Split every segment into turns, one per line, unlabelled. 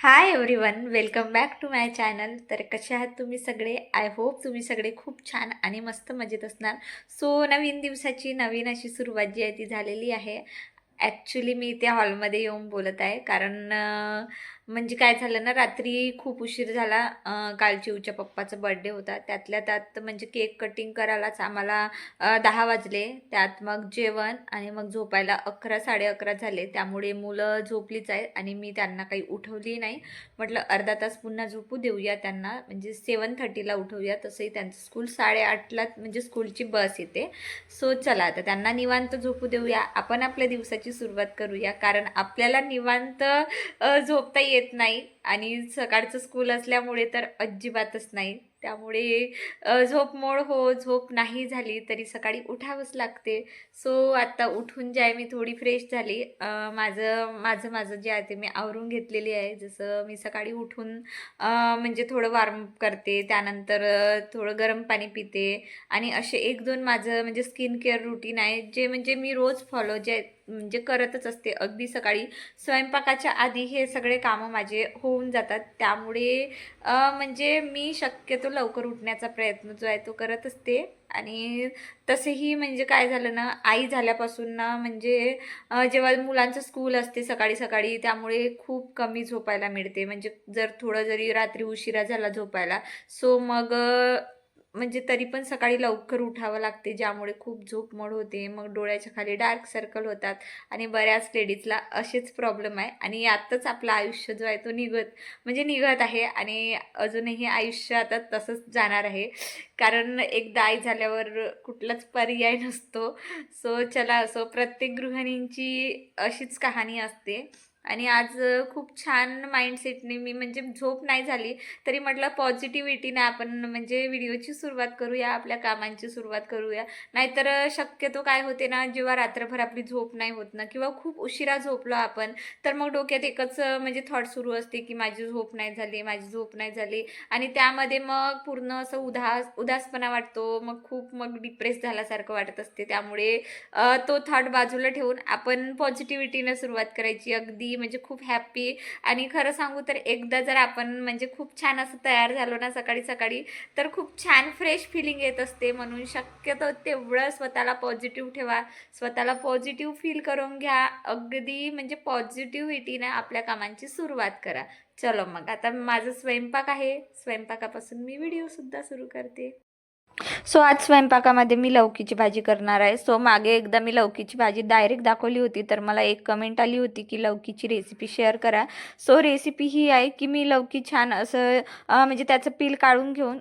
Hi everyone welcome back to my channel तर कसे आहात तुम्ही सगळे? आय होप तुम्ही सगळे खूप छान आणि मस्त मजेत असणार. सो नवीन दिवसाची नवीन अशी सुरुवात जी आहे ती झालेली आहे. ॲक्च्युली मी इथे हॉलमध्ये येऊन बोलत आहे. कारण म्हणजे काय झालं ना रात्री खूप उशीर झाला. काल चिऊच्या पप्पाचा बर्थडे होता. त्यातल्या त्यात म्हणजे केक कटिंग करायलाच आम्हाला दहा वाजले. त्यात मग जेवण आणि मग झोपायला अकरा साडे अकरा झाले. त्यामुळे मुलं झोपलीच आहेत आणि मी त्यांना काही उठवली नाही. म्हटलं अर्धा तास पुन्हा झोपू देऊया त्यांना. म्हणजे सेवन थर्टीला उठवूया. तसंही त्यांचं स्कूल साडेआठला म्हणजे स्कूलची बस येते. सो चला आता त्यांना निवांत झोपू देऊया. आपण आपल्या दिवसाची सुरुवात करूया. कारण आपल्याला निवांत झोपता येत नाही आणि सकाळचं स्कूल असल्यामुळे तर अजिबातच नाही. त्यामुळे झोप मोड हो झोप नाही झाली तरी सकाळी उठावंच लागते. सो आत्ता उठून जे आहे मी थोडी फ्रेश झाली. माझं माझं माझं जे आहे ते मी आवरून घेतलेली आहे. जसं मी सकाळी उठून म्हणजे थोडं वॉर्मअप करते त्यानंतर थोडं गरम पाणी पिते आणि असे एक दोन माझं म्हणजे स्किन केअर रुटीन आहे जे म्हणजे मी रोज फॉलो जे म्हणजे करतच असते. अगदी सकाळी स्वयंपाकाच्या आधी हे सगळे कामं माझे होऊन जातात. त्यामुळे म्हणजे मी शक्यतो लवकर उठण्याचा प्रयत्न जो आहे तो करत असते. आणि तसेही म्हणजे काय झालं ना आई झाल्यापासून ना म्हणजे जेव्हा मुलांचं स्कूल असते सकाळी सकाळी त्यामुळे खूप कमी झोपायला मिळते. म्हणजे जर थोडं जरी रात्री उशिरा झाला झोपायला सो मग म्हणजे तरी पण सकाळी लवकर उठावं लागते ज्यामुळे खूप झोप मोड होते मग डोळ्याच्या खाली डार्क सर्कल होतात आणि बऱ्याच लेडीजला असेच प्रॉब्लेम आहे. आणि यातच आपलं आयुष्य जो आहे तो निघत म्हणजे निघत आहे आणि अजूनही आयुष्य आता तसंच जाणार आहे. कारण एकदा आई झाल्यावर कुठलाच पर्याय नसतो. सो चला असो प्रत्येक गृहिणींची अशीच कहाणी असते. आणि आज खूप छान माइंडसेटने मी म्हणजे झोप नाही झाली तरी म्हटलं पॉझिटिव्हिटीने आपण म्हणजे व्हिडिओची सुरुवात करूया आपल्या कामांची सुरुवात करूया. नाहीतर शक्यतो काय होते ना जेव्हा रात्रभर आपली झोप नाही होत ना किंवा खूप उशिरा झोपलो आपण तर मग डोक्यात एकच म्हणजे थॉट सुरू असते की माझी झोप नाही झाली माझी झोप नाही झाली. आणि त्यामध्ये मग पूर्ण असं उदास उदासपणा वाटतो मग खूप मग डिप्रेस झाल्यासारखं वाटत असते. त्यामुळे तो थॉट बाजूला ठेवून आपण पॉझिटिव्हिटीनं सुरुवात करायची. अगदी म्हणजे खूप हॅप्पी आणि खरं सांगू तर एकदा जर आपण म्हणजे खूप छान असं तयार झालो ना सकाळी सकाळी तर खूप छान फ्रेश फिलिंग येत असते म्हणून शक्यतो तेवढं स्वतःला पॉझिटिव्ह ठेवा. स्वतःला पॉझिटिव्ह फील करून घ्या. अगदी म्हणजे पॉझिटिव्हिटीनं आपल्या कामांची सुरुवात करा. चलो मग आता माझं स्वयंपाक आहे. स्वयंपाकापासून मी व्हिडिओसुद्धा सुरू करते. सो आज स्वयंपाकामध्ये मी लौकीची भाजी करणार आहे. सो मागे एकदा मी लौकीची भाजी डायरेक्ट दाखवली होती तर मला एक कमेंट आली होती की लौकीची रेसिपी शेअर करा. सो रेसिपी ही आहे की मी लौकी छान असं म्हणजे त्याचं पील काढून घेऊन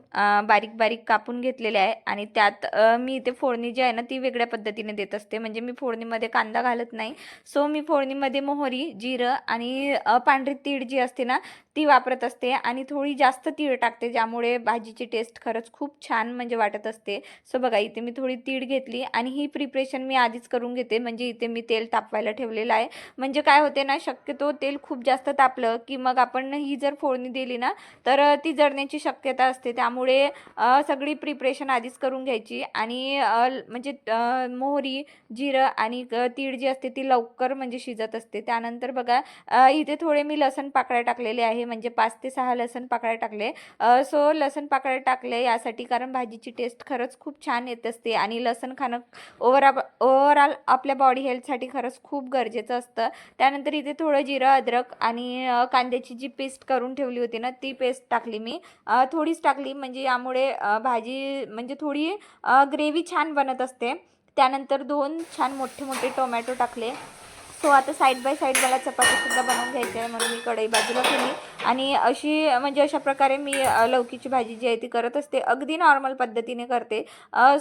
बारीक बारीक कापून घेतलेले आहे. आणि त्यात मी इथे फोडणी जी आहे ना ती वेगळ्या पद्धतीने देत असते. म्हणजे मी फोडणीमध्ये कांदा घालत नाही. सो मी फोडणीमध्ये मोहरी जिरं आणि पांढरी तीळ जी असते ना ती वापरत असते आणि थोडी जास्त तीळ टाकते ज्यामुळे भाजीची टेस्ट खरंच खूप छान म्हणजे वाटत असते. सो बघा इथे मी थोडी तीळ घेतली आणि ही प्रिपरेशन मी आधीच करून घेते. म्हणजे इथे मी तेल तापवायला ठेवलेलं आहे. म्हणजे काय होते ना शक्यतो तेल खूप जास्त तापलं की मग आपण ही जर फोडणी दिली ना तर ती जळण्याची शक्यता असते. त्यामुळे सगळी प्रिपरेशन आधीच करून घ्यायची आणि म्हणजे मोहरी जिरं आणि तीळ जी असते ती लवकर म्हणजे शिजत असते. त्यानंतर बघा इथे थोडे मी लसण पाकळ्या टाकलेले आहे. म्हणजे पाच ते सहा लसण पाकळ्या टाकले. सो लसण पाकळ्या टाकले यासाठी कारण भाजीची टेस्ट खरंच खूप छान येत असते आणि लसण खाणं ओव्हरऑल ओव्हरऑल आपल्या बॉडी हेल्थसाठी खरंच खूप गरजेचं असतं. त्यानंतर इथे थोडं जिरं अद्रक आणि कांद्याची जी पेस्ट करून ठेवली होती ना ती पेस्ट टाकली मी. थोडीच टाकली म्हणजे यामुळे भाजी म्हणजे थोडी ग्रेव्ही छान बनत असते. त्यानंतर दोन छान मोठे मोठे टोमॅटो टाकले. सो आता साईड बाय साईड मला चपातीसुद्धा बनवून घ्यायची आहे म्हणून मी कढई बाजूला केली आणि अशी म्हणजे अशा प्रकारे मी लौकीची भाजी जी आहे ती करत असते. अगदी नॉर्मल पद्धतीने करते.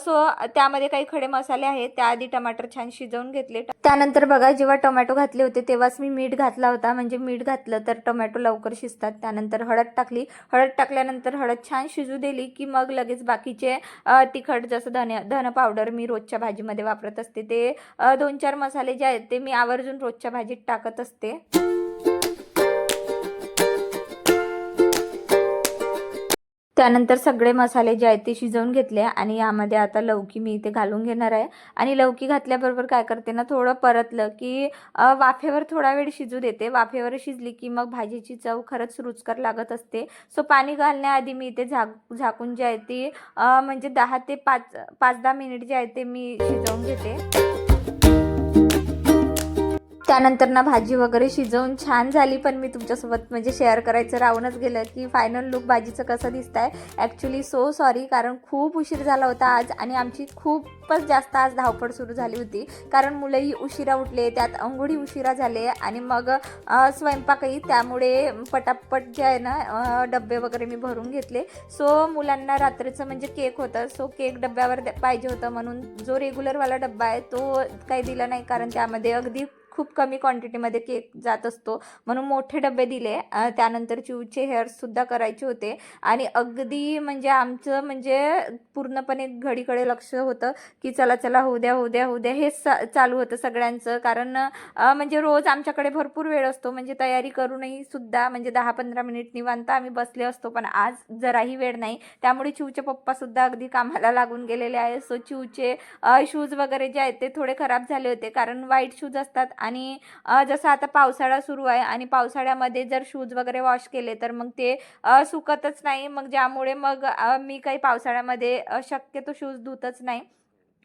सो त्यामध्ये काही खडे मसाले आहेत. त्याआधी टमाटर छान शिजवून घेतले. त्यानंतर बघा जेव्हा टोमॅटो घातले होते तेव्हाच मी मीठ घातला होता. म्हणजे मीठ घातलं तर टोमॅटो लवकर शिजतात. त्यानंतर हळद टाकली. हळद टाकल्यानंतर हळद छान शिजू दिली की मग लगेच बाकीचे तिखट जसं धने धन पावडर मी रोजच्या भाजीमध्ये वापरत असते. ते दोन चार मसाले जे आहेत ते मी आवर्जून रोजच्या भाजीत टाकत असते. त्यानंतर सगळे मसाले जे आहेत ते शिजवून घेतले आणि यामध्ये आता लौकी मी इथे घालून घेणार आहे. आणि लौकी घातल्याबरोबर काय करते ना थोडं परतलं की वाफेवर थोडा वेळ शिजू देते. वाफेवर शिजली की मग भाजीची चव खरंच रुचकर लागत असते. सो पाणी घालण्याआधी मी इथे झाक झाकून जे आहे ती म्हणजे दहा ते पाच पाच दहा मिनिट जे आहे ते मी शिजवून घेते. त्यानंतर ना भाजी वगैरे शिजवून छान झाली पण मी तुमच्यासोबत म्हणजे शेअर करायचं राहूनच गेलं की फायनल लुक भाजीचं कसं दिसतं आहे ॲक्च्युली सो सॉरी कारण खूप उशीर झाला होता आज आणि आमची खूपच जास्त आज धावपळ सुरू झाली होती. कारण मुलंही उशिरा उठले त्यात अंघोळी उशिरा झाले आणि मग स्वयंपाकही त्यामुळे पटापट जे आहे ना डबे डब्बे वगैरे मी भरून घेतले. सो मुलांना रात्रीचं म्हणजे केक होतं. सो केक डब्यावर पाहिजे होतं म्हणून जो रेग्युलरवाला डब्बा आहे तो काही दिला नाही कारण त्यामध्ये अगदी खूप कमी क्वांटिटीमध्ये केक जात असतो. म्हणून मोठे डबे दिले. त्यानंतर चिवचे हेअर्ससुद्धा करायचे होते. आणि अगदी म्हणजे आमचं म्हणजे पूर्णपणे घडीकडे लक्ष होतं की चला चला होऊ द्या होऊ द्या होऊ द्या हेच चा- चालू होतं सगळ्यांचं. कारण म्हणजे रोज आमच्याकडे भरपूर वेळ असतो. म्हणजे तयारी करूनही सुद्धा म्हणजे दहा पंधरा मिनिट निवांत आम्ही बसले असतो. पण आज जराही वेळ नाही. त्यामुळे चिवचे पप्पासुद्धा अगदी कामाला लागून गेलेले आहे सो चिवचे शूज वगैरे जे आहेत ते थोडे खराब झाले होते. कारण वाईट शूज असतात आणि जसं आता पावसाळा सुरू आहे आणि पावसाळ्यामध्ये जर शूज वगैरे वॉश केले तर मग ते सुकतच नाही. मग ज्यामुळे मग मी काही पावसाळ्यामध्ये शक्यतो शूज धुतच नाही.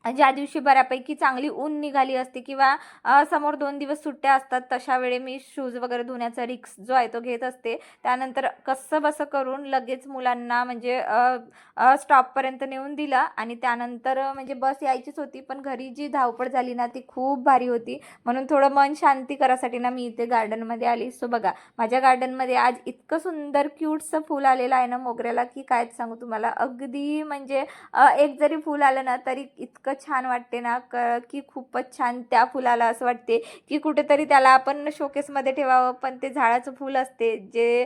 ज्या दिवशी बऱ्यापैकी चांगली ऊन निघाली असते किंवा समोर दोन दिवस सुट्ट्या असतात तशा वेळे मी शूज वगैरे धुण्याचा रिक्स जो आहे तो घेत असते. त्यानंतर कसं बसं करून लगेच मुलांना म्हणजे स्टॉपपर्यंत नेऊन दिलं आणि त्यानंतर म्हणजे बस यायचीच होती पण घरी जी धावपळ झाली ना ती खूप भारी होती. म्हणून थोडं मन शांती करासाठी ना मी इथे गार्डनमध्ये आली. सो बघा माझ्या गार्डनमध्ये आज इतकं सुंदर क्यूटचं फूल आलेलं आहे ना मोगऱ्याला की काय सांगू तुम्हाला? अगदी म्हणजे एक जरी फूल आलं ना तरी इतकं छान वाटते ना क की खूपच छान त्या फुलाला असं वाटते की कुठेतरी त्याला आपण शोकेसमध्ये ठेवावं पण ते झाडाचं फूल असते जे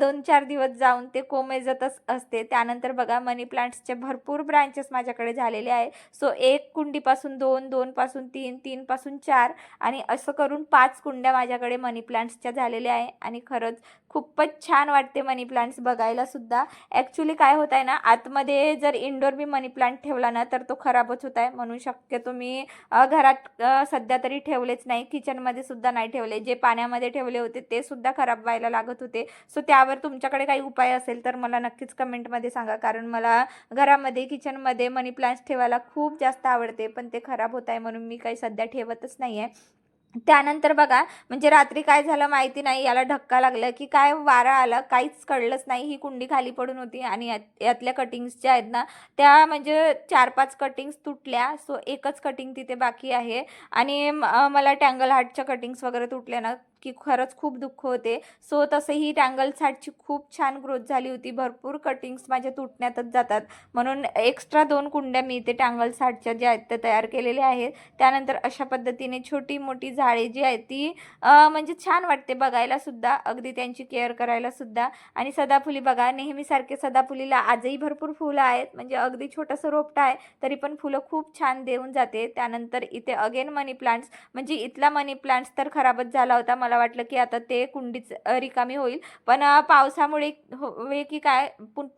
दोन चार दिवस जाऊन ते कोमेजतच असते. त्यानंतर बघा मनी प्लांट्सचे भरपूर ब्रांचेस माझ्याकडे झालेले आहे. सो एक कुंडीपासून दोन दोनपासून तीन तीनपासून चार आणि असं करून पाच कुंड्या माझ्याकडे मनी प्लांट्सच्या झालेल्या आहे. आणि खरंच खूपच छान वाटते मनी प्लांट्स बघायला सुद्धा. ॲक्च्युली काय होत आहे ना आतमध्ये जर इंडोर मी मनी प्लांट ठेवला ना तर तो खराबच होत आहे म्हणून शक्यतो मी घरात सध्या तरी ठेवलेच नाही. किचनमध्ये सुद्धा नाही ठेवले. जे पाण्यामध्ये ठेवले होते ते सुद्धा खराब व्हायला लागत होते. सो त्यावर तुमच्याकडे काही उपाय असेल तर मला नक्कीच कमेंटमध्ये सांगा. कारण मला घरामध्ये किचनमध्ये मनी प्लांट्स ठेवायला खूप जास्त आवडते. पण ते खराब होत आहे म्हणून मी काही सध्या ठेवतच नाही आहे त्यानंतर बघा म्हणजे रात्री काय झालं माहिती नाही. याला धक्का लागला की काय वारा आला काहीच कळलंच नाही. ही कुंडी खाली पडून होती आणि यात यातल्या कटिंग्स ज्या आहेत ना त्या म्हणजे चार पाच कटिंग्स तुटल्या. सो एकच कटिंग तिथे बाकी आहे. आणि मला टँगल हार्टच्या कटिंग्स वगैरे तुटल्या ना की खरंच खूप दुःख होते. सो तसंही टँगल साडची खूप छान ग्रोथ झाली होती. भरपूर कटिंग्स माझ्या तुटण्यातच जातात. म्हणून एक्स्ट्रा दोन कुंड्या मी इथे टँगल साठच्या ज्या आहेत त्या तयार केलेल्या आहेत. त्यानंतर अशा पद्धतीने छोटी मोठी झाडे जी आहेत ती म्हणजे छान वाटते बघायलासुद्धा अगदी त्यांची केअर करायलासुद्धा आणि सदाफुली बघा नेहमीसारखे सदाफुलीला आजही भरपूर फुलं आहेत. म्हणजे अगदी छोटंसं रोपटं आहे तरी पण फुलं खूप छान देऊन जाते. त्यानंतर इथे अगेन मनी प्लांट्स म्हणजे इथला मनी प्लांट्स तर खराबच झाला होता. मला मला वाटलं की आता ते कुंडीच रिकामी होईल. पण पावसामुळे हो म्हणजे की काय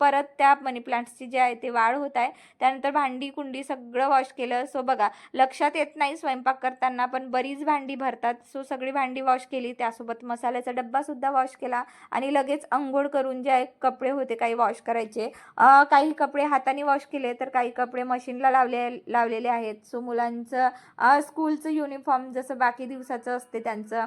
परत त्या मनी प्लांट्सची जी आहे ते वाढ होत आहे. त्यानंतर भांडी कुंडी सगळं वॉश केलं. सो बघा लक्षात येत नाही स्वयंपाक करताना पण बरीच भांडी भरतात. सो सगळी भांडी वॉश केली. त्यासोबत मसाल्याचा डब्बासुद्धा वॉश केला. आणि लगेच अंघोळ करून जे आहे कपडे होते काही वॉश करायचे. काही कपडे हाताने वॉश केले तर काही कपडे मशीनला लावले लावलेले आहेत. सो मुलांचं स्कूलचं युनिफॉर्म जसं बाकी दिवसाचं असते त्यांचं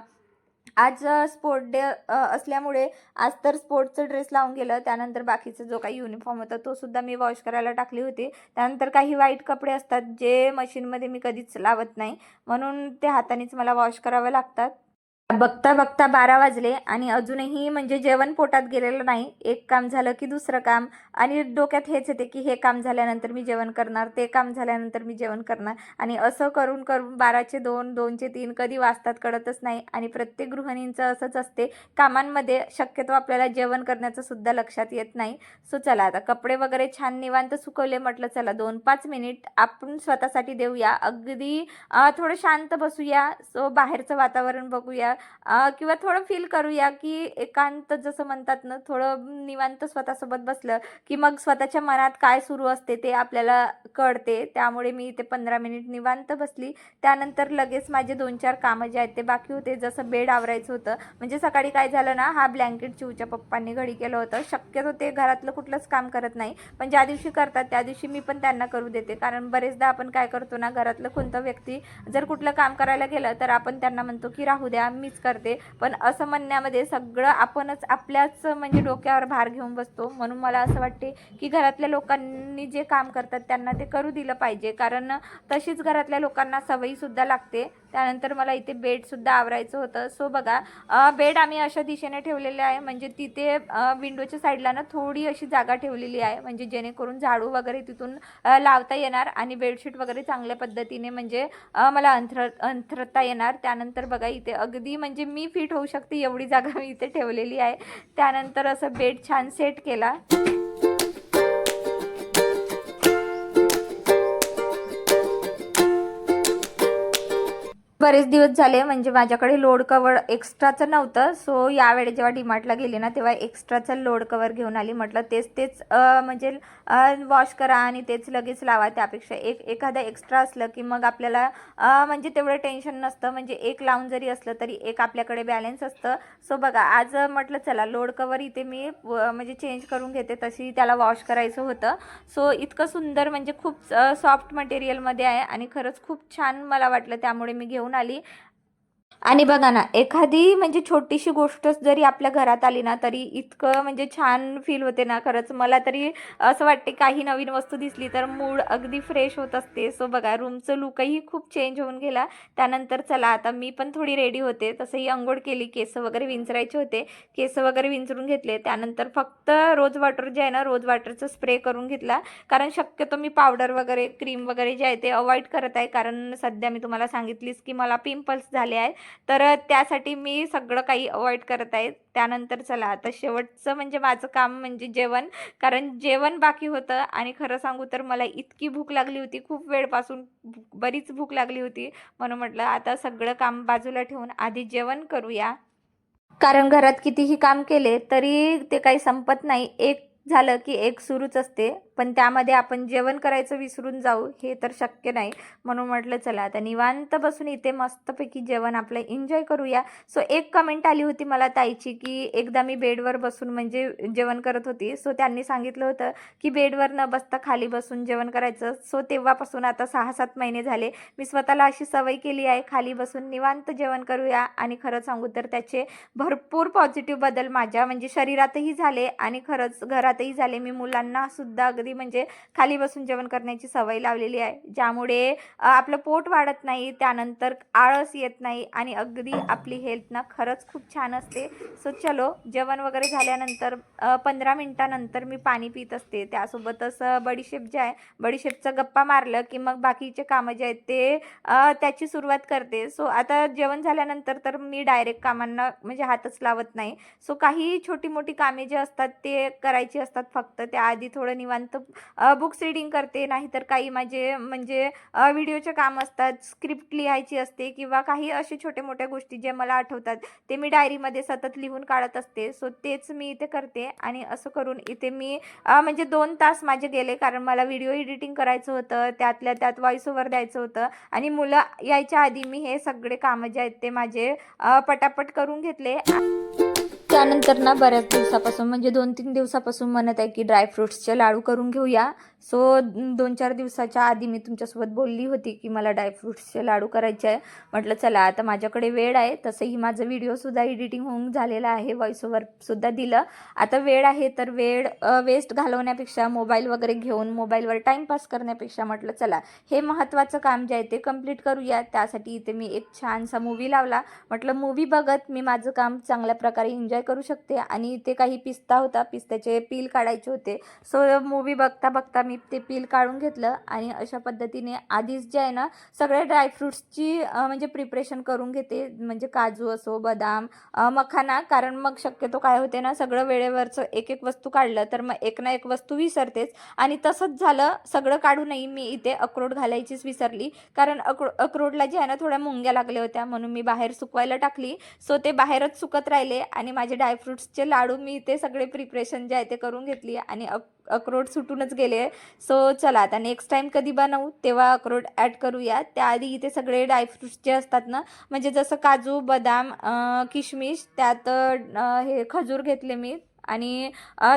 आज स्पोर्ट डे असल्यामुळे आज तर स्पोर्टचं ड्रेस लावून गेलं. त्यानंतर बाकीचा जो काही युनिफॉर्म होता तो सुद्धा मी वॉश करायला टाकली होती. त्यानंतर काही वाईट कपडे असतात जे मशीनमध्ये मी कधीच लावत नाही. म्हणून ते हातानेच मला वॉश करावे लागतात. बघता बघता बारा वाजले आणि अजूनही म्हणजे जेवण पोटात गेलेलं नाही. एक काम झालं की दुसरं काम. आणि डोक्यात हेच येते की हे काम झाल्यानंतर मी जेवण करणार ते काम झाल्यानंतर मी जेवण करणार. आणि असं करून करून बाराचे दोन दोनचे तीन कधी वाजतात कळतच नाही. आणि प्रत्येक गृहिणींचं असंच असते कामांमध्ये शक्यतो आपल्याला जेवण करण्याचं सुद्धा लक्षात येत नाही. सो चला आता कपडे वगैरे छान निवांत सुकवले म्हटलं चला दोन पाच मिनिट आपण स्वतःसाठी देऊया. अगदी थोडं शांत बसूया. सो बाहेरचं वातावरण बघूया. किंवा थोडं फील करूया की एकांत जसं म्हणतात ना थोडं निवांत स्वतःसोबत बसलं की मग स्वतःच्या मनात काय सुरू असते ते आपल्याला कळते. त्यामुळे मी इथे पंधरा मिनिट निवांत बसली. त्यानंतर लगेच माझे दोन चार कामं जे आहेत ते बाकी होते. जसं बेड आवरायचं होतं. म्हणजे सकाळी काय झालं ना हा ब्लँकेट चिवच्या पप्पांनी घडी केलं होतं. शक्यतो ते घरातलं कुठलंच काम करत नाही. पण ज्या दिवशी करतात त्या दिवशी मी पण त्यांना करू देते. कारण बरेचदा आपण काय करतो ना घरातलं कोणतं व्यक्ती जर कुठलं काम करायला गेलं तर आपण त्यांना म्हणतो की राहू द्या मी मीच करते. पण असं म्हणण्यामध्ये सगळं आपणच आपल्याच म्हणजे डोक्यावर भार घेऊन बसतो. म्हणून मला असं वाटते की घरातल्या लोकांनी जे काम करतात त्यांना ते करू दिलं पाहिजे. कारण तशीच घरातल्या लोकांना सवयीसुद्धा लागते. त्यानंतर मला इथे बेडसुद्धा आवरायचं होतं. सो बघा बेड आम्ही अशा दिशेने ठेवलेले आहे. म्हणजे तिथे विंडोच्या साईडला ना थोडी अशी जागा ठेवलेली आहे. म्हणजे जेणेकरून झाडू वगैरे तिथून लावता येणार आणि बेडशीट वगैरे चांगल्या पद्धतीने म्हणजे मला अंथर अंथरता येणार. त्यानंतर बघा इथे अगदी म्हणजे मी फिट होऊ शकते एवढी जागा मी इथे ठेवलेली आहे. त्यानंतर असं बेड छान सेट केला. बरेच दिवस झाले म्हणजे माझ्याकडे लोड कवर एक्स्ट्राचं नव्हतं. सो यावेळी जेव्हा डीमार्टला गेले ना तेव्हा एक्स्ट्राचं लोड कवर घेऊन आली. म्हटलं तेच तेच म्हणजे वॉश करा आणि तेच लगेच लावा. त्यापेक्षा एक एखादं एक्स्ट्रा असलं की मग आपल्याला म्हणजे तेवढं टेन्शन नसतं. म्हणजे एक लावून जरी असलं तरी एक आपल्याकडे बॅलन्स असतं. सो बघा आज म्हटलं चला लोड कवर इथे मी व- म्हणजे चेंज करून घेते. तशी त्याला वॉश करायचं होतं. सो इतकं सुंदर म्हणजे खूप सॉफ्ट मटेरियलमध्ये आहे आणि खरंच खूप छान मला वाटलं. त्यामुळे मी घेऊन आली. आणि बघा ना एखादी म्हणजे छोटीशी गोष्ट जरी आपल्या घरात आली ना तरी इतकं म्हणजे छान फील होते ना खरंच. मला तरी असं वाटते काही नवीन वस्तू दिसली तर मूड अगदी फ्रेश होत असते. सो बघा रूमचं लुकही खूप चेंज होऊन गेला. त्यानंतर चला आता मी पण थोडी रेडी होते. तसंही अंघोळ केली केस वगैरे विंचरायचे होते. केस वगैरे विंचरून घेतले. त्यानंतर फक्त रोज वॉटर जे आहे ना रोज वॉटरचा स्प्रे करून घेतला. कारण शक्यतो मी पावडर वगैरे क्रीम वगैरे जे आहे ते अवॉइड करत आहे. कारण सध्या मी तुम्हाला सांगितलीच की मला पिंपल्स झाले आहेत. तर त्यासाठी मी सगळं काही अवॉइड करत आहे. त्यानंतर चला आता शेवटचं म्हणजे माझं काम म्हणजे जेवण. कारण जेवण बाकी होतं आणि खरं सांगू तर मला इतकी भूक लागली होती खूप वेळपासून भूक- बरीच भूक लागली होती. म्हणून म्हटलं आता सगळं काम बाजूला ठेवून आधी जेवण करूया. कारण घरात कितीही काम केले तरी ते काही संपत नाही. एक झालं की एक सुरूच असते. पण त्यामध्ये आपण जेवण करायचं विसरून जाऊ हे तर शक्य नाही. म्हणून म्हटलं चला आता निवांत बसून इथे मस्तपैकी जेवण आपलं एन्जॉय करूया. सो एक कमेंट आली होती मला ताईची की एकदा मी बेडवर बसून म्हणजे जेवण करत होती. सो त्यांनी सांगितलं होतं की बेडवर न बसता खाली बसून जेवण करायचं. सो तेव्हापासून आता सहा सात महिने झाले. मी स्वतःला अशी सवय केली आहे खाली बसून निवांत जेवण करूया. आणि खरं सांगू तर त्याचे भरपूर पॉझिटिव्ह बदल माझ्या म्हणजे शरीरातही झाले आणि खरंच घरात घरातही झाले. मी मुलांना सुद्धा अगदी म्हणजे खाली बसून जेवण करण्याची सवय लावलेली आहे. ज्यामुळे आपलं पोट वाढत नाही त्यानंतर आळस येत नाही आणि अगदी आपली हेल्थ ना खरंच खूप छान असते. सो चलो जेवण वगैरे झाल्यानंतर पंधरा मिनटानंतर मी पाणी पित असते. त्यासोबतच बडीशेप जे आहे बडीशेपचं गप्पा मारलं की मग बाकीचे कामं जे आहेत ते त्याची सुरुवात करते. सो आता जेवण झाल्यानंतर तर मी डायरेक्ट कामांना म्हणजे हातच लावत नाही. सो काही छोटी मोठी कामे जे असतात ते करायची असतात फक्त. त्याआधी थोडं निवांत बुक्स रिडिंग करते. नाहीतर काही माझे म्हणजे व्हिडिओचे काम असतात. स्क्रिप्ट लिहायची असते किंवा काही असे छोटे मोठ्या गोष्टी जे मला आठवतात ते मी डायरीमध्ये सतत लिहून काढत असते. सो तेच मी इथे करते आणि असं करून इथे मी म्हणजे दोन तास माझे गेले कारण मला व्हिडिओ एडिटिंग करायचं होतं. त्यातल्या त्यात व्हॉइस ओव्हर द्यायचं होतं आणि मुलं यायच्या आधी मी हे सगळे कामं जे आहेत ते माझे पटापट करून घेतले. त्यानंतर ना बऱ्याच दिवसापासून म्हणजे दोन तीन दिवसापासून म्हणत आहे की ड्रायफ्रुट्सचे लाडू करून घेऊया. सो दोन चार दिवसाच्या आधी मी तुमच्यासोबत बोलली होती की मला ड्रायफ्रुट्सचे लाडू करायचे आहे. म्हटलं चला आता माझ्याकडे वेळ आहे. तसंही माझं व्हिडिओसुद्धा एडिटिंग होऊन झालेला आहे. व्हॉइस ओव्हरसुद्धा दिलं. आता वेळ आहे तर वेळ वेस्ट घालवण्यापेक्षा मोबाईल वगैरे घेऊन मोबाईलवर टाईमपास करण्यापेक्षा म्हटलं चला हे महत्त्वाचं काम जे आहे ते कंप्लीट करूया. त्यासाठी इथे मी एक छानसा मूवी लावला. म्हटलं मूवी बघत मी माझं काम चांगल्या प्रकारे एन्जॉय करू शकते. आणि इथे काही पिस्ता होता. पिस्त्याचे पील काढायचे होते. सो मूवी बघता बघता मी ते पील काढून घेतलं आणि अशा पद्धतीने आधीच जे आहे ना सगळ्या ड्रायफ्रूट्सची म्हणजे प्रिपरेशन करून घेते. म्हणजे काजू असो बदाम मखाना. कारण मग शक्यतो काय होते ना सगळं वेळेवरचं एक एक वस्तू काढलं तर मग एक ना एक वस्तू विसरतेच. आणि तसंच झालं सगळं काढूनही मी इथे अक्रोड घालायचीच विसरली. कारण अक्रो अक्रोडला जे आहे ना थोड्या मुंग्या लागल्या होत्या. म्हणून मी बाहेर सुकवायला टाकली. सो ते बाहेरच सुकत राहिले आणि माझे ड्रायफ्रूट्सचे लाडू मी इथे सगळे प्रिपरेशन जे आहे ते करून घेतली आणि अक अक्रोड सुटूनच गेले सो चला आता नेक्स्ट टाईम कधी बनवू तेव्हा अक्रोड ॲड करूया. त्याआधी इथे सगळे ड्रायफ्रूट्स जे असतात ना म्हणजे जसं काजू बदाम किशमिश त्यात हे खजूर घेतले मी. आणि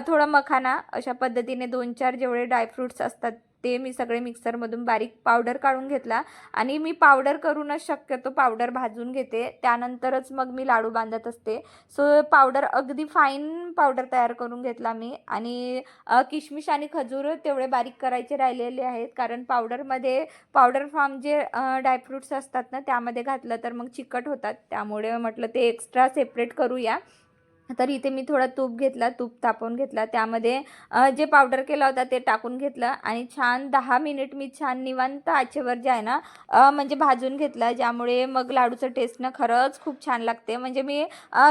थोडं मखाना अशा पद्धतीने दोन चार जेवढे ड्रायफ्रूट्स असतात ते मी सगळे मिक्सरमधून बारीक पावडर काढून घेतला आणि मी पावडर करूनच शक्यतो पावडर भाजून घेते. त्यानंतरच मग मी लाडू बांधत असते. सो पावडर अगदी फाईन पावडर तयार करून घेतला मी. आणि किशमिश आणि खजूर तेवढे बारीक करायचे राहिलेले आहेत. कारण पावडरमध्ये पावडर फॉर्म जे ड्रायफ्रूट्स असतात ना त्यामध्ये घातलं तर मग चिकट होतात. त्यामुळे म्हटलं ते एक्स्ट्रा सेपरेट करूया. तर इथे मी थोडा तूप घेतला तूप तापवून घेतला. त्यामध्ये जे पावडर केला होता ते टाकून घेतलं आणि छान दहा मिनिट मी छान निवांत आचेवर जे आहे ना म्हणजे भाजून घेतला. ज्यामुळे मग लाडूचं टेस्ट ना खरंच खूप छान लागते. म्हणजे मी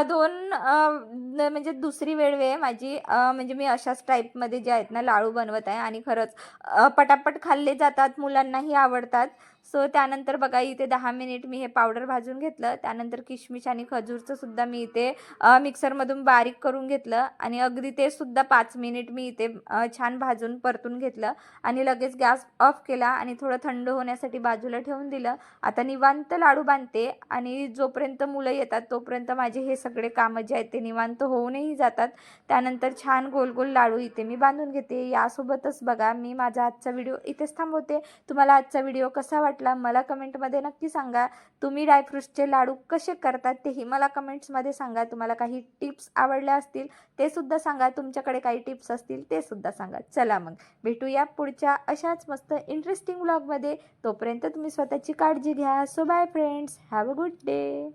दोन म्हणजे दुसरी वेळ वेळ माझी म्हणजे मी अशाच टाईपमध्ये जे आहेत ना लाडू बनवत आहे आणि खरंच पटापट खाल्ले जातात मुलांनाही आवडतात. सो त्यानंतर बघा इथे दहा मिनिट मी हे पावडर भाजून घेतलं. त्यानंतर किशमिश आणि खजूरचं सुद्धा मी इथे मिक्सरमधून बारीक करून घेतलं. आणि अगदी ते सुद्धा पाच मिनिट मी इथे छान भाजून परतून घेतलं. आणि लगेच गॅस ऑफ केला आणि थोडं थंड होण्यासाठी बाजूला ठेवून दिलं. आता निवांत लाडू बांधते आणि जोपर्यंत मुलं येतात तोपर्यंत माझे हे सगळे कामं जे आहेत ते निवांत होऊनही जातात. त्यानंतर छान गोल गोल लाडू इथे मी बांधून घेते. यासोबतच बघा मी माझा आजचा व्हिडिओ इथेच थांबवते. तुम्हाला आजचा व्हिडिओ कसा वाटला मला कमेंटमध्ये नक्की सांगा. तुम्ही ड्रायफ्रूट्सचे लाडू कसे करतात तेही मला कमेंट्समध्ये सांगा. तुम्हाला काही टिप्स आवडल्या असतील ते सुद्धा सांगा. तुमच्याकडे काही टिप्स असतील ते सुद्धा सांगा. चला मग भेटूया पुढच्या अशाच मस्त इंटरेस्टिंग ब्लॉगमध्ये तोपर्यंत तुम्ही स्वतःची काळजी घ्या. So bye friends have a good day